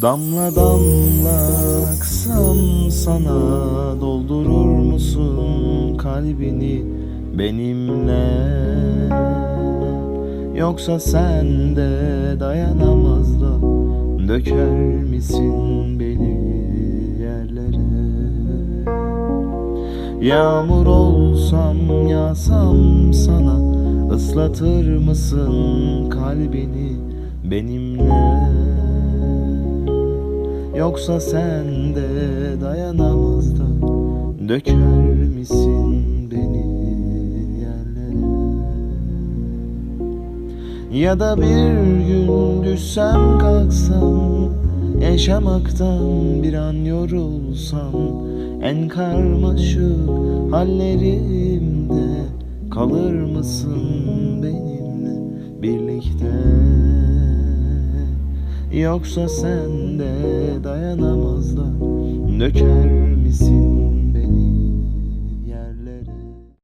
Damla damla aksam sana doldurur musun kalbini benimle? Yoksa sen de dayanamaz da döker misin beni yerlere? Yağmur olsam yağsam sana ıslatır mısın kalbini benimle Yoksa sen de dayanamaz da döker misin beni yerlere? Ya da bir gün düşsem kalksam Yaşamaktan bir an yorulsam En karmaşık hallerimde Kalır mısın benimle? Birlikte Yoksa sen de dayanamaz da Döker misin